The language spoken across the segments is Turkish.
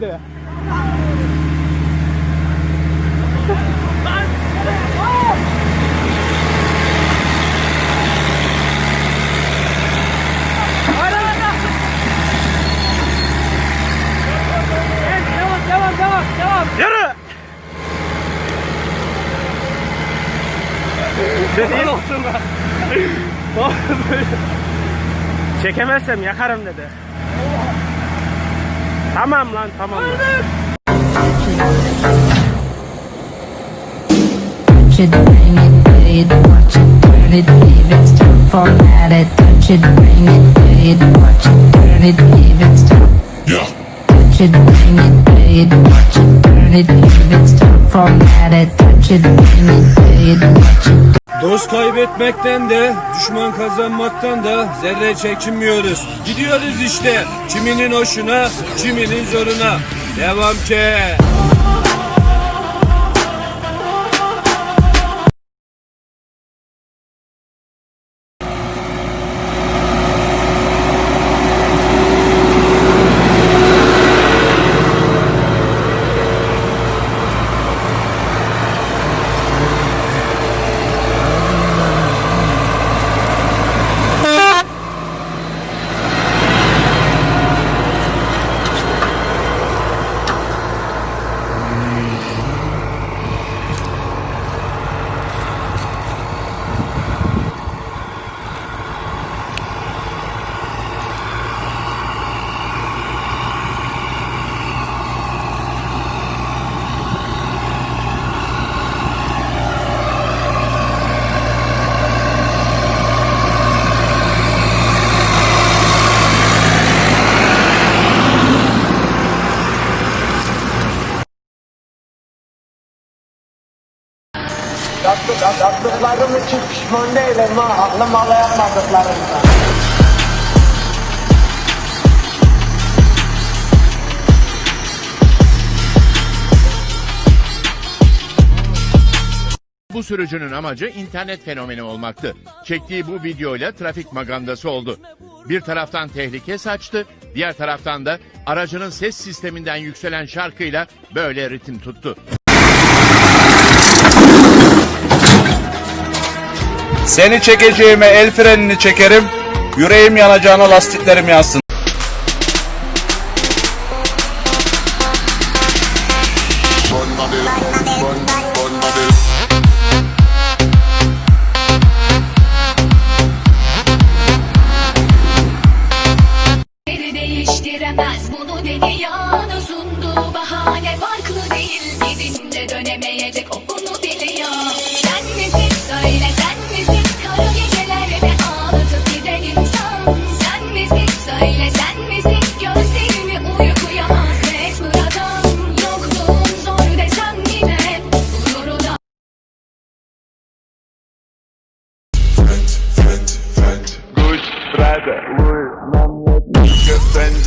dedi. Dediğin olsun lan. Çekemezsem yakarım dedi. Tamam lan tamam. Lan. İt. Touch it, bring it, pay it, watch it, turn it, leave it, stop. Format it. Touch it, kaybetmekten de, düşman kazanmaktan da zerre çekinmiyoruz. Gidiyoruz işte, kiminin hoşuna, kiminin zoruna. Devam ki. Yaptıklarım için pişman değilim ha. Aklım ala. Bu sürücünün amacı internet fenomeni olmaktı. Çektiği bu videoyla trafik magandası oldu. Bir taraftan tehlike saçtı, diğer taraftan da aracının ses sisteminden yükselen şarkıyla böyle ritim tuttu. Seni çekeceğime el frenini çekerim. Yüreğim yanacağına lastiklerim yansın. Bahane farklı değil Gidince dönemeyecek o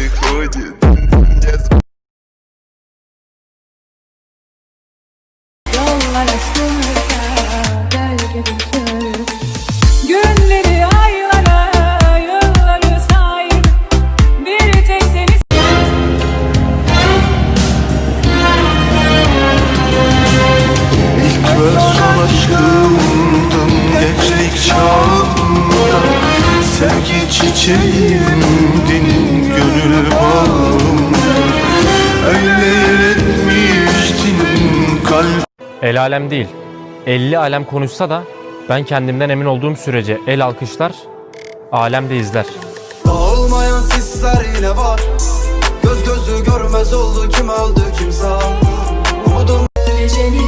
Фэнди ходит Yollar aşkımıza gölge bükür Günleri aylara yılları say Bir tek seni İlk ve son aşkımdın gençlik çağımda Sevgi çiçeğimdin gönül bağımda Öyle yer etmiştin kalbim El alem değil. 50 alem konuşsa da ben kendimden emin olduğum sürece el alkışlar, alem de izler. Olmayan sisler yine var Göz gözü görmez oldu kim öldü kim sağ Umudum gecenin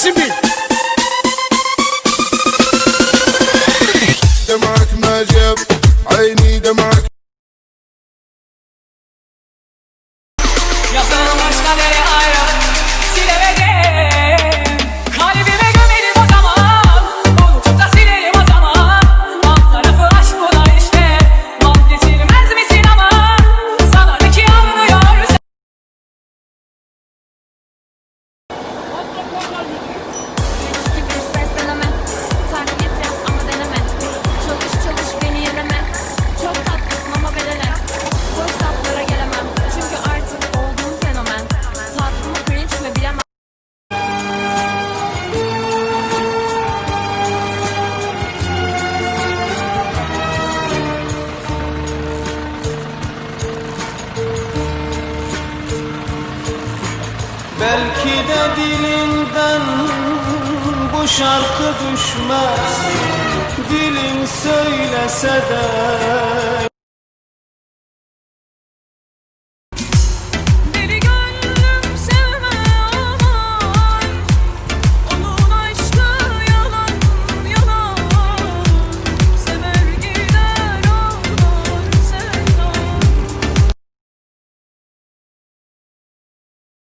See me. şarkı düşmez. Dilim söylese de